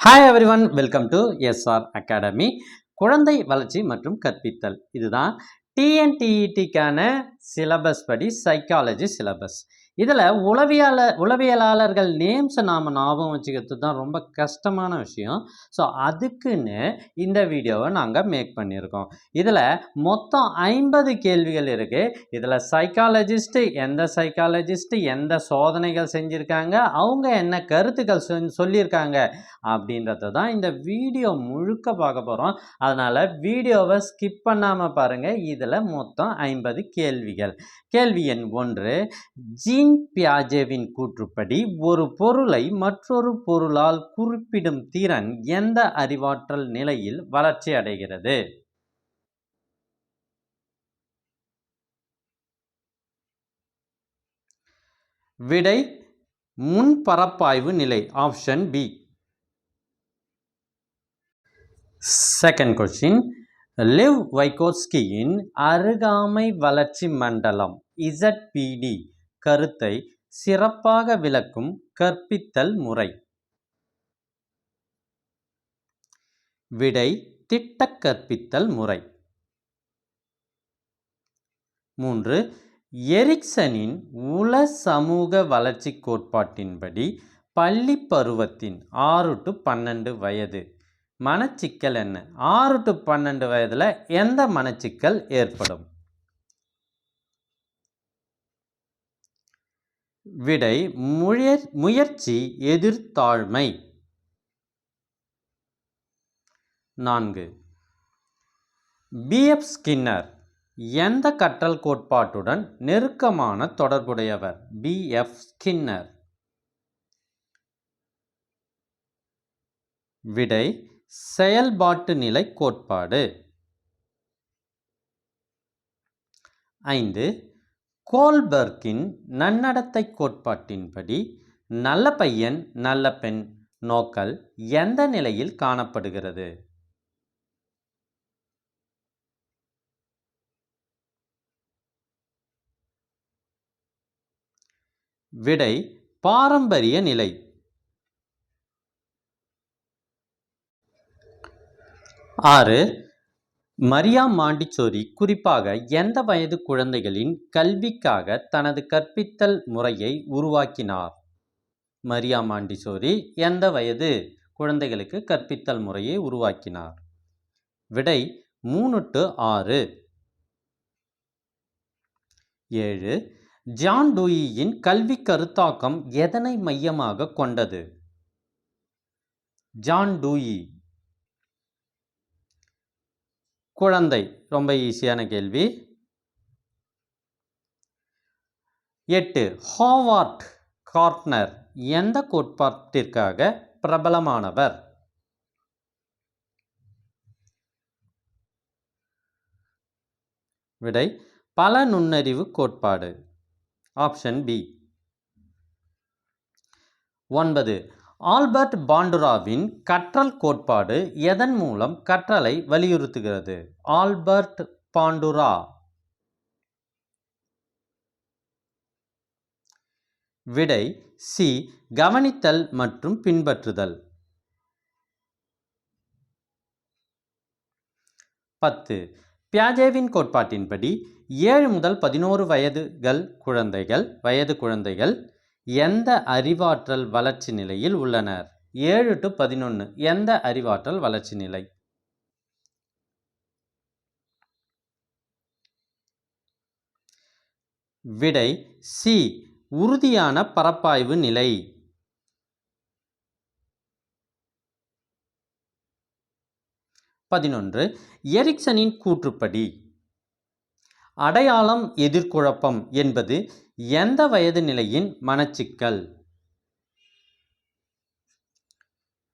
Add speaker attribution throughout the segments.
Speaker 1: Hi everyone welcome to SR academy குழந்தை வளர்ச்சி மற்றும் கற்பித்தல். இதுதான் டிஎன்டிஇடிக்கான சிலபஸ் படி சைக்காலஜி சிலபஸ் இதில் உளவியல உளவியலாளர்கள் நேம்ஸை நாம் ஞாபகம் வச்சுக்கிறது தான் ரொம்ப கஷ்டமான விஷயம். ஸோ அதுக்குன்னு இந்த வீடியோவை நாங்கள் மேக் பண்ணியிருக்கோம். இதில் மொத்தம் ஐம்பது கேள்விகள் இருக்குது இதில் சைக்காலஜிஸ்ட்டு எந்த சைக்காலஜிஸ்ட்டு எந்த சோதனைகள் செஞ்சுருக்காங்க அவங்க என்ன கருத்துக்கள் சொல்லியிருக்காங்க அப்படின்றத தான் இந்த வீடியோ முழுக்க பார்க்க போகிறோம் அதனால் வீடியோவை ஸ்கிப் பண்ணாமல் பாருங்கள் இதில் மொத்தம் ஐம்பது கேள்விகள். கேள்வி எண் ஒன்று ஜீன் பியாஜேவின் கூற்றுப்படி ஒரு பொருளை மற்றொரு பொருளால் குறிப்பிடும் திறன் எந்த அறிவாற்றல் நிலையில் வளர்ச்சி அடைகிறது? விடை முன்பரப்பாய்வு நிலை option B second question Lev வைகோஸ்கியின் அருகாமை வளர்ச்சி மண்டலம் இசட்பிடி கருத்தை சிறப்பாக விளக்கும் கற்பித்தல் முறை. விடை திட்ட கற்பித்தல் முறை. மூன்று எரிக்சனின் உள சமூக வளர்ச்சி கோட்பாட்டின்படி பள்ளி பருவத்தின் ஆறு டு பன்னெண்டு வயது. மனச்சிக்கல் என்ன? ஆறு டு பன்னெண்டு வயதில் எந்த மனச்சிக்கல் ஏற்படும்? விடை முயற் முயற்சி எதிர்த்தாழ்மை. நான்கு. பிஎஃப் ஸ்கின்னர் எந்த கற்றல் கோட்பாட்டுடன் நெருக்கமான தொடர்புடையவர்? பிஎஃப் ஸ்கின்னர் விடை செயல்பாட்டு நிலை கோட்பாடு. ஐந்து. கோல்பர்க்கின் நன்னடத்தை கோட்பாட்டின்படி நல்ல பையன் நல்ல பெண் நோக்கல் எந்த நிலையில் காணப்படுகிறது? விடை பாரம்பரிய நிலை. ஆறு மரியா மாண்டிச்சோரி குறிப்பாக எந்த வயது குழந்தைகளின் கல்விக்காக தனது கற்பித்தல் முறையை உருவாக்கினார்? மரியா மாண்டிசோரி எந்த வயது குழந்தைகளுக்கு கற்பித்தல் முறையை உருவாக்கினார்? விடை மூணு டு ஆறு. ஏழு. ஜான் டூயியின் கல்வி கருத்தாக்கம் எதனை மையமாக கொண்டது? ஜான் டூயி குழந்தை? ரொம்ப ஈஸியான கேள்வி. எட்டு. ஹோவார்ட் கார்ட்னர் எந்த கோட்பாட்டிற்காக பிரபலமானவர்? விடை பல நுண்ணறிவு கோட்பாடு. Option B. ஒன்பது. ஆல்பர்ட் பாண்டுராவின் கற்றல் கோட்பாடு எதன் மூலம் கற்றலை வலியுறுத்துகிறது? Albert Bandura. விடை சி. கவனித்தல் மற்றும் பின்பற்றுதல். பத்து. பியாஜேவின் கோட்பாட்டின்படி ஏழு முதல் பதினோரு வயதுகள் குழந்தைகள் வயது குழந்தைகள் எந்த அறிவாற்றல் வளர்ச்சி நிலையில் உள்ளனர்? ஏழு டு பதினொன்று எந்த அறிவாற்றல் வளர்ச்சி நிலை? விடை சி. உறுதியான பரப்பாய்வு நிலை. பதினொன்று. எரிக்சனின் கூற்றுப்படி. அடையாளம் எதிர்குழப்பம் என்பது எந்த வயது நிலையின் மனச்சிக்கல்?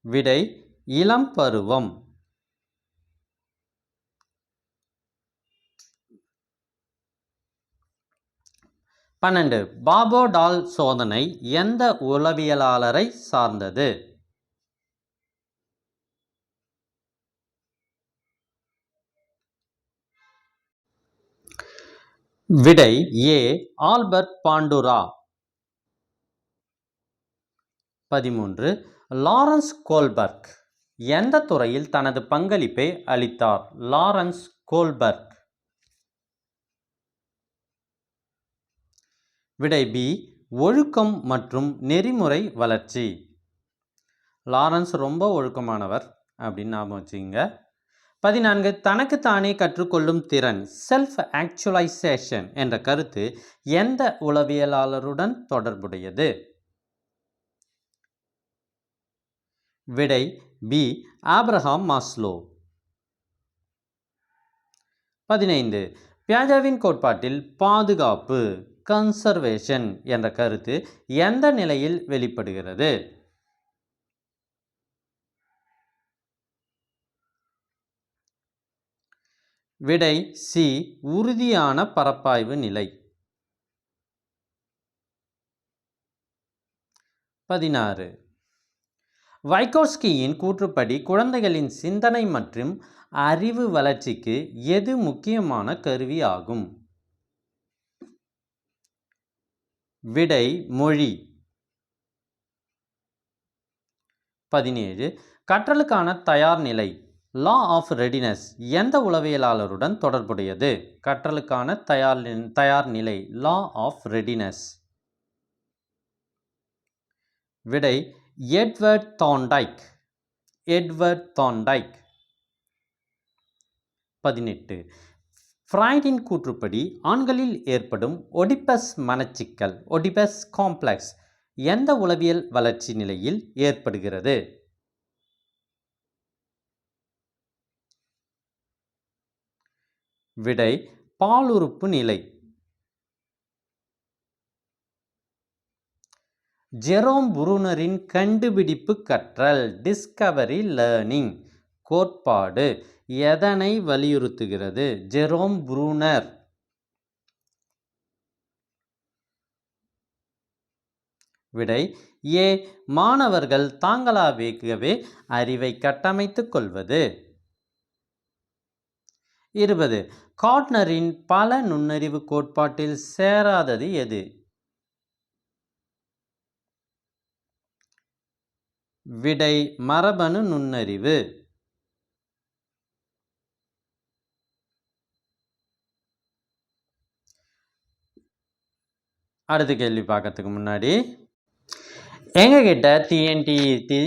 Speaker 1: விடை இளம் பருவம். பன்னெண்டு. பாபோடால் சோதனை எந்த உளவியலாளரை சார்ந்தது? விடை ஏ ஆல்பர்ட் பாண்டுரா. பதிமூன்று லாரன்ஸ் கோல்பர்க். எந்த துறையில் தனது பங்களிப்பை அளித்தார்? Lawrence Kohlberg. விடை பி ஒழுக்கம் மற்றும் நெறிமுறை வளர்ச்சி. லாரன்ஸ் ரொம்ப ஒழுக்கமானவர் அப்படின்னு ஞாபகம் வச்சுங்க பதினான்கு தனக்குத்தானே கற்றுக்கொள்ளும் திறன் செல்ஃப் ஆக்சுவலைசேஷன் என்ற கருத்து எந்த உளவியலாளருடன் தொடர்புடையது? விடை பி ஆப்ரஹாம் மாஸ்லோ. பதினைந்து பியாஜாவின் கோட்பாட்டில் பாதுகாப்பு கன்சர்வேஷன் என்ற கருத்து எந்த நிலையில் வெளிப்படுகிறது? விடை சி உறுதியான பரப்பாய்வு நிலை. பதினாறு. வைகோஸ்கியின் கூற்றுப்படி குழந்தைகளின் சிந்தனை மற்றும் அறிவு வளர்ச்சிக்கு எது முக்கியமான கருவி ஆகும்? விடை மொழி. பதினேழு. கற்றலுக்கான தயார் நிலை. லா ஆஃப் ரெடினஸ் எந்த உளவியலாளருடன் தொடர்புடையது? கற்றலுக்கான தயார் தயார் நிலை லா ஆஃப் ரெடினஸ். விடை எட்வர்ட் தாண்டைக் எட்வர்ட் தாண்டைக் பதினெட்டு. ஃப்ராய்டின் கூற்றுப்படி ஆண்களில் ஏற்படும் ஒடிபஸ் மனச்சிக்கல் ஒடிபஸ் காம்ப்ளெக்ஸ் எந்த உளவியல் வளர்ச்சி நிலையில் ஏற்படுகிறது? விடை பாலுறுப்பு நிலை. ஜெரோம் புருனரின் கண்டுபிடிப்பு கற்றல் டிஸ்கவரி லேர்னிங் கோட்பாடு எதனை வலியுறுத்துகிறது? Jerome Bruner. விடை ஏ. மாணவர்கள் தாங்களாகவே அறிவை கட்டமைத்துக் கொள்வது. இருபது. காட்னரின் பல நுண்ணறிவு கோட்பாட்டில் சேராதது எது? விடை மரபணு நுண்ணறிவு. அடுத்த கேள்வி பார்க்கறதுக்கு முன்னாடி எங்ககிட்ட டிஎன்டிஇடி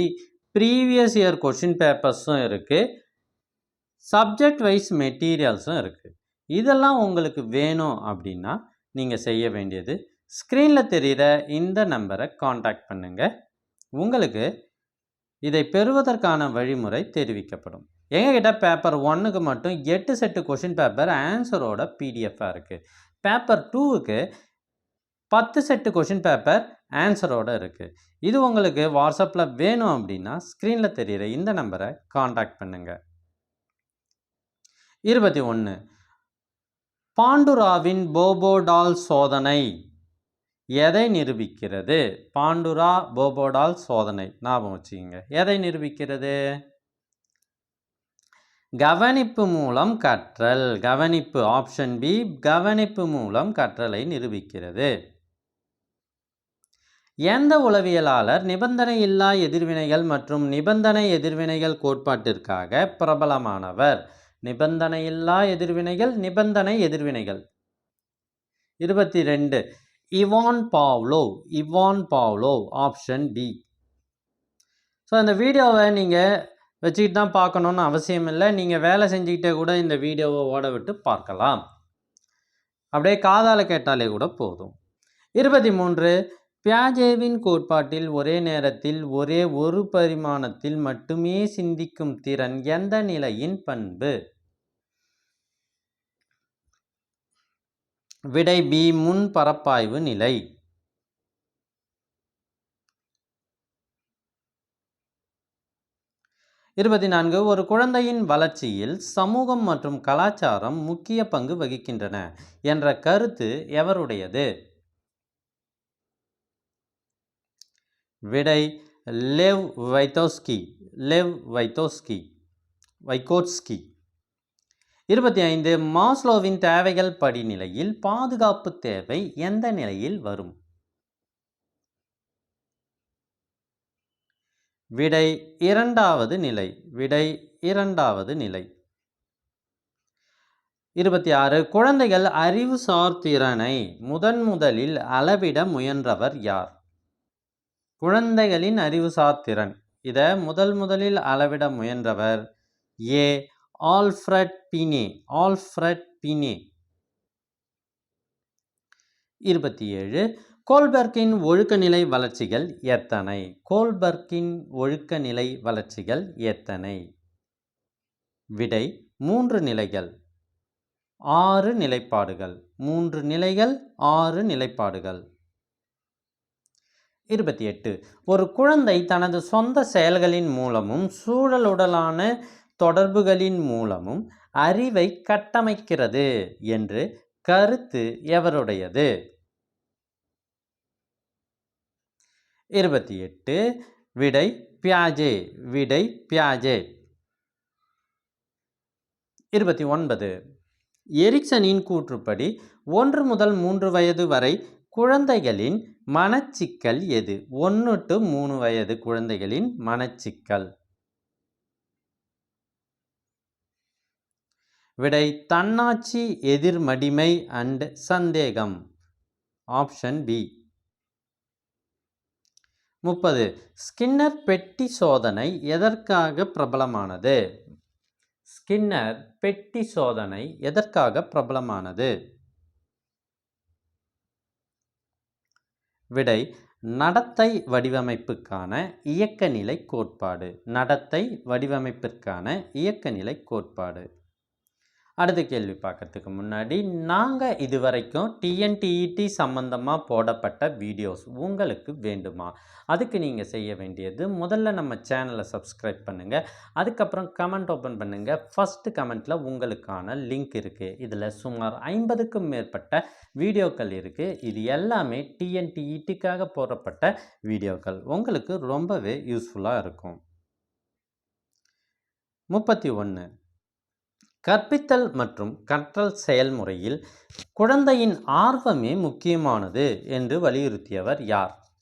Speaker 1: ப்ரீவியஸ் இயர் கொஷின் பேப்பர்ஸும் இருக்குது சப்ஜெக்ட் வைஸ் மெட்டீரியல்ஸும் இருக்குது இதெல்லாம் உங்களுக்கு வேணும் அப்படின்னா நீங்கள் செய்ய வேண்டியது. ஸ்க்ரீனில் தெரிகிற இந்த நம்பரை காண்டாக்ட் பண்ணுங்கள் உங்களுக்கு இதை பெறுவதற்கான வழிமுறை தெரிவிக்கப்படும். எங்ககிட்ட பேப்பர் ஒன்றுக்கு மட்டும் எட்டு செட்டு கொஷின் பேப்பர் ஆன்சரோட பிடிஎஃபாக இருக்குது பேப்பர் டூவுக்கு பத்து செட்டு கொஷின் பேப்பர் ஆன்சரோடு இருக்குது இது உங்களுக்கு வாட்ஸ்அப்பில் வேணும் அப்படின்னா ஸ்க்ரீனில் தெரிகிற இந்த நம்பரை காண்டாக்ட் பண்ணுங்கள் இருபத்தி ஒன்று பாண்டுராவின் போபோடால் சோதனை எதை நிரூபிக்கிறது? பாண்டுரா போபோடால் சோதனை. ஞாபகம் வச்சுக்கோங்க. எதை நிரூபிக்கிறது? கவனிப்பு மூலம் கற்றல். கவனிப்பு ஆப்ஷன் பி கவனிப்பு மூலம் கற்றலை நிரூபிக்கிறது. எந்த உளவியலாளர் நிபந்தனை இல்லா எதிர்வினைகள் மற்றும் நிபந்தனை எதிர்வினைகள் கோட்பாட்டிற்காக பிரபலமானவர்? நிபந்தனை இல்லா எதிர்வினைகள் நிபந்தனை எதிர்வினைகள். இருபத்தி ரெண்டு Ivan Pavlov Ivan Pavlov option D. So இந்த வீடியோவை நீங்கள் வச்சுக்கிட்டு தான் பார்க்கணுன்னு அவசியம் இல்லை. நீங்கள் வேலை செஞ்சுக்கிட்டே கூட இந்த வீடியோவை ஓட விட்டு பார்க்கலாம். அப்படியே காதால் கேட்டாலே கூட போதும். இருபத்தி மூன்று பியாஜேவின் கோட்பாட்டில் ஒரே நேரத்தில் ஒரே ஒரு பரிமாணத்தில் மட்டுமே சிந்திக்கும் திறன் எந்த நிலையின் பண்பு? விடை பி முன் பரப்பாய்வு நிலை. இருபத்தி நான்கு ஒரு குழந்தையின் வளர்ச்சியில் சமூகம் மற்றும் கலாச்சாரம் முக்கிய பங்கு வகிக்கின்றன என்ற கருத்து எவருடையது? விடை லெவ் வைத்தோஸ்கி லெவ் வைத்தோஸ்கி வைகோட்ஸ்கி இருபத்தி ஐந்து மாஸ்லோவின் தேவைகள் படிநிலையில் பாதுகாப்பு தேவை எந்த நிலையில் வரும்? விடை இரண்டாவது நிலை விடை இரண்டாவது நிலை. இருபத்தி ஆறு குழந்தைகள் அறிவுசார் திறனை முதன் முதலில் அளவிட முயன்றவர் யார்? குழந்தைகளின் அறிவுசாத்திறன். இதை முதல் முதலில் அளவிட முயன்றவர் ஏ. ஆல்ஃப்ரட் பினே. ஆல்ஃப்ரட் பினே. இருபத்தி ஏழு. கோல்பர்க்கின் ஒழுக்கநிலை வளர்ச்சிகள் எத்தனை? கோல்பர்க்கின் ஒழுக்கநிலை வளர்ச்சிகள் எத்தனை? விடை மூன்று நிலைகள். ஆறு நிலைப்பாடுகள். மூன்று நிலைகள் ஆறு நிலைப்பாடுகள். இருபத்தி எட்டு. ஒரு குழந்தை தனது சொந்த செயல்களின் மூலமும் சூழலுடலான தொடர்புகளின் மூலமும் அறிவை கட்டமைக்கிறது என்று கருத்து எவருடையது? இருபத்தி எட்டு. விடை பியாஜே. விடை பியாஜே. இருபத்தி ஒன்பது. எரிக்சனின் கூற்றுப்படி ஒன்று முதல் மூன்று வயது வரை குழந்தைகளின் மனச்சிக்கல் எது? ஒன்று டு மூணு வயது குழந்தைகளின் மனச்சிக்கல். விடை தன்னாட்சி எதிர்மடிமை அண்ட் சந்தேகம். Option B. முப்பது. ஸ்கின்னர் பெட்டி சோதனை எதற்காக பிரபலமானது? ஸ்கின்னர் பெட்டி சோதனை எதற்காக பிரபலமானது? விடை நடத்தை வடிவமைப்புக்கான இயக்கநிலை கோட்பாடு. நடத்தை வடிவமைப்பிற்கான இயக்கநிலை கோட்பாடு. அடுத்த கேள்வி பார்க்கறதுக்கு முன்னாடி நாங்கள் இது வரைக்கும் டிஎன்டிஇடி சம்மந்தமாக போடப்பட்ட வீடியோஸ் உங்களுக்கு வேண்டுமா? அதுக்கு நீங்கள் செய்ய வேண்டியது முதல்ல நம்ம சேனலை சப்ஸ்கிரைப் பண்ணுங்கள் அதுக்கப்புறம் கமெண்ட் ஓப்பன் பண்ணுங்கள் ஃபஸ்ட்டு கமெண்ட்டில் உங்களுக்கான லிங்க் இருக்குது இதில் சுமார் ஐம்பதுக்கும் மேற்பட்ட வீடியோக்கள் இருக்குது இது எல்லாமே டிஎன்டிஇடிக்காக போடப்பட்ட வீடியோக்கள். உங்களுக்கு ரொம்பவே யூஸ்ஃபுல்லாக இருக்கும். முப்பத்தி ஒன்று கற்பித்தல் மற்றும் கற்றல் செயல்முறையில் குழந்தையின் ஆர்வமே முக்கியமானது என்று வலியுறுத்தியவர் யார்?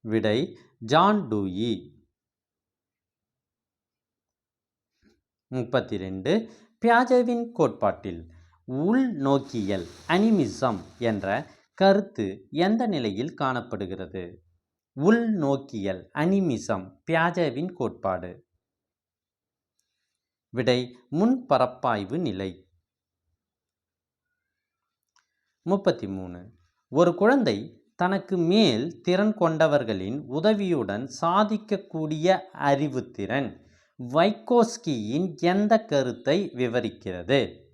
Speaker 1: விடை ஜான் டூயி. முப்பத்தி ரெண்டு பியாஜவின் கோட்பாட்டில் உள்நோக்கியல் அனிமிசம் என்ற கருத்து எந்த நிலையில் காணப்படுகிறது? உள்நோக்கியல் அனிமிசம் பியாஜவின் கோட்பாடு. விடை முன்பரப்பாய்வு நிலை. முப்பத்தி மூணு ஒரு குழந்தை தனக்கு மேல் திறன் கொண்டவர்களின் உதவியுடன் சாதிக்கக்கூடிய அறிவுத்திறன் வைகோஸ்கியின் எந்த கருத்தை விவரிக்கிறது?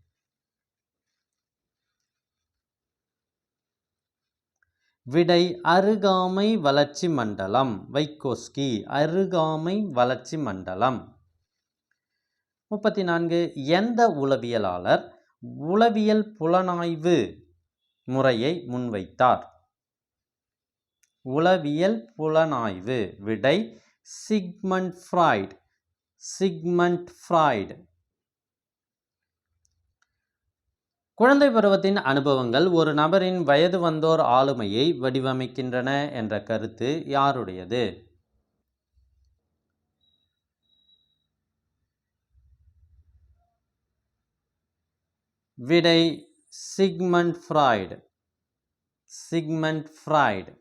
Speaker 1: விடை அருகாமை வளர்ச்சி மண்டலம். வைகோஸ்கி அருகாமை வளர்ச்சி மண்டலம். முப்பத்தி நான்கு எந்த உளவியலாளர் உளவியல் புலனாய்வு முறையை முன்வைத்தார்? உளவியல் புலனாய்வு விடை சிக்மண்ட் ஃப்ராய்ட். Sigmund Freud. குழந்தை பருவத்தின் அனுபவங்கள் ஒரு நபரின் வயது வந்தோர் ஆளுமையை வடிவமைக்கின்றன என்ற கருத்து யாருடையது? விடை சிக்மண்ட் ஃப்ராய்டு. Sigmund Freud.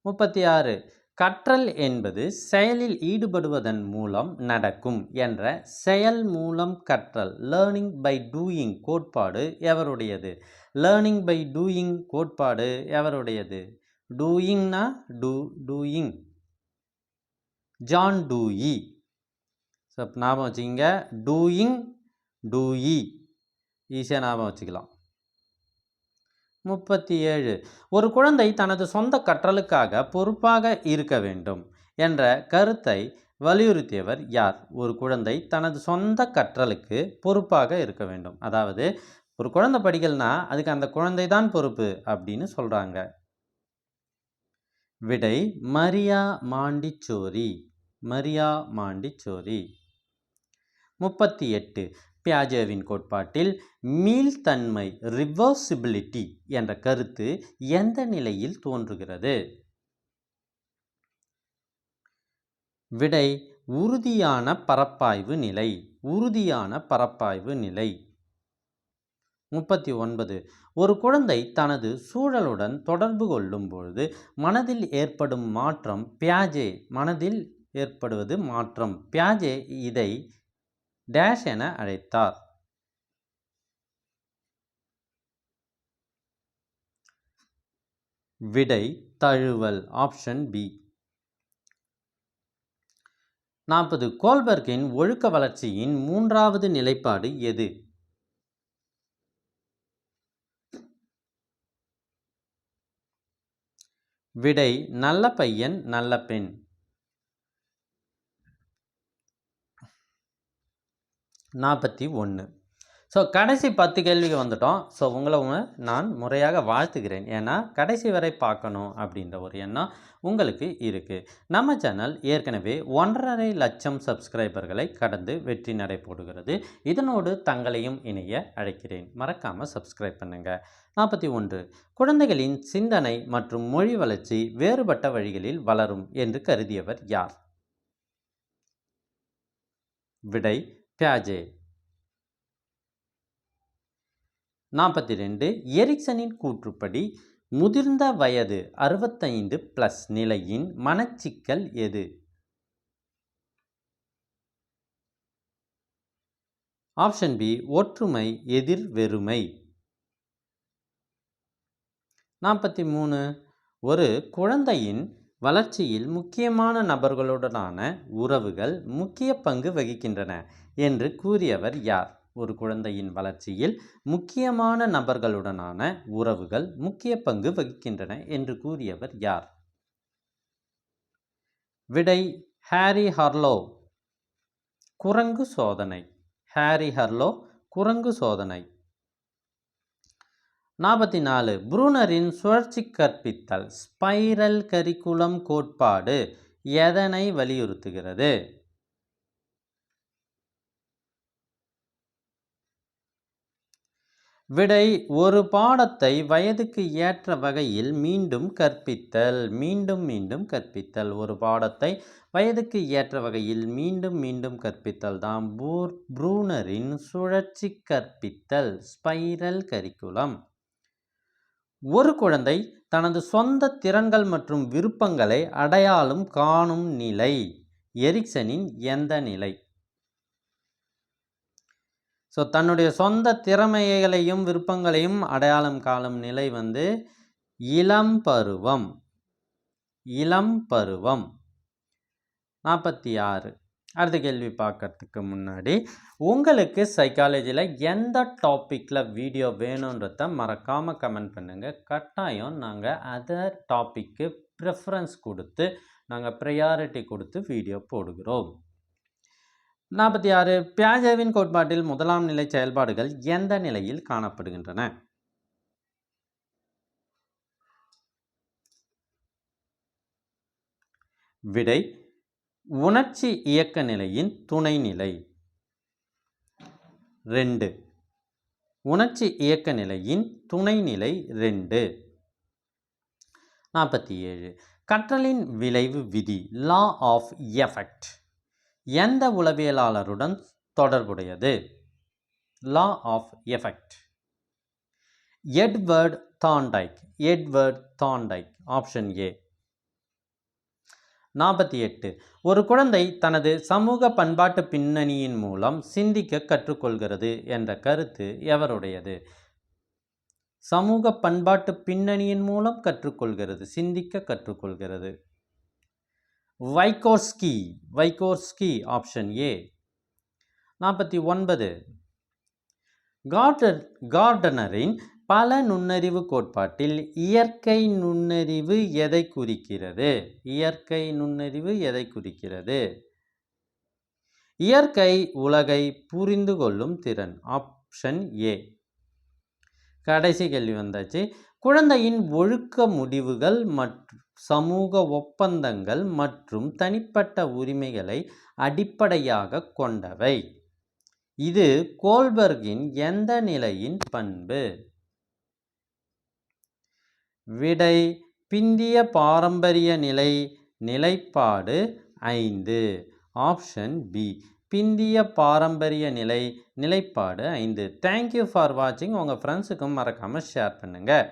Speaker 1: முப்பத்தி ஆறு கற்றல் என்பது செயலில் ஈடுபடுவதன் மூலம் நடக்கும் என்ற செயல் மூலம் கற்றல் லேர்னிங் பை டூயிங் கோட்பாடு எவருடையது? லேர்னிங் பை டூயிங் கோட்பாடு எவருடையது? டூயிங்னா do doing John Dewey so ஞாபகம் வச்சுக்கிங்க. டூயிங் டூயி ஈஸியாக ஞாபகம் வச்சுக்கலாம். முப்பத்தி ஏழு ஒரு குழந்தை தனது சொந்த கற்றலுக்காக பொறுப்பாக இருக்க வேண்டும் என்ற கருத்தை வலியுறுத்தியவர் யார்? ஒரு குழந்தை தனது சொந்த கற்றலுக்கு பொறுப்பாக இருக்க வேண்டும். அதாவது ஒரு குழந்தை படிக்கலனா அதுக்கு அந்த குழந்தை தான் பொறுப்பு அப்படின்னு சொல்கிறாங்க விடை மரியா மாண்டிச்சோரி. மரியா மாண்டிச்சோரி. முப்பத்தி எட்டு பியாஜேவின் கோட்பாட்டில் மீள்தன்மை ரிவர்சிபிலிட்டி என்ற கருத்து எந்த நிலையில் தோன்றுகிறது? விடை உறுதியான பரப்பாய்வு நிலை உறுதியான பரப்பாய்வு நிலை. முப்பத்தி ஒன்பது ஒரு குழந்தை தனது சூழலுடன் தொடர்பு கொள்ளும் பொழுது மனதில் ஏற்படும் மாற்றம் பியாஜே மனதில் ஏற்படுவது மாற்றம். பியாஜே இதை டேஷ் என அழைத்தார். விடை தழுவல் ஆப்ஷன் பி நாற்பது. கோல்பர்கின் ஒழுக்க வளர்ச்சியின் மூன்றாவது நிலைப்பாடு எது? விடை நல்ல பையன் நல்ல பெண். நாற்பத்தி ஒன்று. ஸோ கடைசி பத்து கேள்விக்கு வந்துட்டோம். ஸோ உங்களை நான் முறையாக வாழ்த்துகிறேன். ஏன்னா கடைசி வரை பார்க்கணும் அப்படின்ற ஒரு எண்ணம் உங்களுக்கு இருக்குது நம்ம சேனல் ஏற்கனவே ஒன்றரை லட்சம் சப்ஸ்கிரைபர்களை கடந்து வெற்றி நடை போடுகிறது. இதனோடு தங்களையும் இணைய அழைக்கிறேன். மறக்காமல் சப்ஸ்கிரைப் பண்ணுங்கள் நாற்பத்தி ஒன்று. குழந்தைகளின் சிந்தனை மற்றும் மொழி வளர்ச்சி வேறுபட்ட வழிகளில் வளரும் என்று கருதியவர் யார்? விடை பியாஜே. நாற்பத்தி ரெண்டு எரிக்சனின் கூற்றுப்படி முதிர்ந்த வயது அறுபத்தைந்து பிளஸ் நிலையின் மனச்சிக்கல் எது? ஆப்ஷன் பி ஒற்றுமை எதிர் வெறுமை. நாற்பத்தி மூணு ஒரு குழந்தையின் வளர்ச்சியில் முக்கியமான நபர்களுடனான உறவுகள் முக்கிய பங்கு வகிக்கின்றன என்று கூறியவர் யார்? ஒரு குழந்தையின் வளர்ச்சியில் முக்கியமான நபர்களுடனான உறவுகள் முக்கிய பங்கு வகிக்கின்றன என்று கூறியவர் யார்? விடை ஹாரி ஹர்லோ. குரங்கு சோதனை. ஹாரி ஹர்லோ குரங்கு சோதனை. நாற்பத்தி நாலு புரூனரின் சுழற்சி கற்பித்தல் ஸ்பைரல் கரிக்குலம் கோட்பாடு எதனை வலியுறுத்துகிறது? விடை ஒரு பாடத்தை வயதுக்கு ஏற்ற வகையில் மீண்டும் கற்பித்தல் மீண்டும் மீண்டும் கற்பித்தல். ஒரு பாடத்தை வயதுக்கு ஏற்ற வகையில் மீண்டும் மீண்டும் கற்பித்தல் தான் பூர் ப்ரூனரின் சுழற்சி கற்பித்தல் ஸ்பைரல் கரிக்குலம். ஒரு குழந்தை தனது சொந்த திறன்கள் மற்றும் விருப்பங்களை அடையாளம் காணும் நிலை. எரிக்சனின் எந்த நிலை? ஸோ தன்னுடைய சொந்த திறமைகளையும் விருப்பங்களையும் அடையாளம் காணும் நிலை வந்து இளம் பருவம். இளம் பருவம். நாற்பத்தி ஆறு. அடுத்த கேள்வி பார்க்கறதுக்கு முன்னாடி உங்களுக்கு சைக்காலஜியில் எந்த டாப்பிக்கில் வீடியோ வேணுன்றத மறக்காமல் கமெண்ட் பண்ணுங்கள் கட்டாயம் நாங்கள் அதர் டாப்பிக்கு ப்ரிஃபரன்ஸ் கொடுத்து நாங்கள் ப்ரையாரிட்டி கொடுத்து வீடியோ போடுகிறோம். நாற்பத்தி ஆறு பியாஜேவின் கோட்பாட்டில் முதலாம் நிலை செயல்பாடுகள் எந்த நிலையில் காணப்படுகின்றன? விடை உணர்ச்சி இயக்க நிலையின் துணைநிலை ரெண்டு. உணர்ச்சி இயக்க நிலையின் துணைநிலை ரெண்டு. நாற்பத்தி ஏழு. கற்றலின் விளைவு விதி லா ஆஃப் எஃபெக்ட் எந்த உளவியலாளருடன் தொடர்புடையது? Law of effect Edward Thorndike Edward Thorndike option A நாற்பத்தி எட்டு. ஒரு குழந்தை தனது சமூக பண்பாட்டு பின்னணியின் மூலம் சிந்திக்க கற்றுக்கொள்கிறது என்ற கருத்து எவருடையது? சமூக பண்பாட்டு பின்னணியின் மூலம் கற்றுக்கொள்கிறது சிந்திக்க கற்றுக்கொள்கிறது. வைகோர்ஸ்கி வைகோர்ஸ்கி ஆப்ஷன் ஏ. நாற்பத்தி ஒன்பது. கார்டர் கார்டனரின் பல நுண்ணறிவு கோட்பாட்டில் இயற்கை நுண்ணறிவு எதை குறிக்கிறது? இயற்கை நுண்ணறிவு எதை குறிக்கிறது? இயற்கை உலகை புரிந்து கொள்ளும் திறன் ஆப்ஷன் ஏ கடைசி கேள்வி வந்தாச்சு. குழந்தையின் ஒழுக்க முடிவுகள் மற்றும் சமூக ஒப்பந்தங்கள் மற்றும் தனிப்பட்ட உரிமைகளை அடிப்படையாக கொண்டவை. இது கோல்பர்கின் எந்த நிலையின் பண்பு? விடை பிந்திய பாரம்பரிய நிலை நிலைப்பாடு ஐந்து. ஆப்ஷன் பி பிந்திய பாரம்பரிய நிலை நிலைப்பாடு ஐந்து. தேங்க்யூ ஃபார் வாட்சிங் உங்கள் ஃப்ரெண்ட்ஸுக்கும் மறக்காமல் ஷேர் பண்ணுங்கள்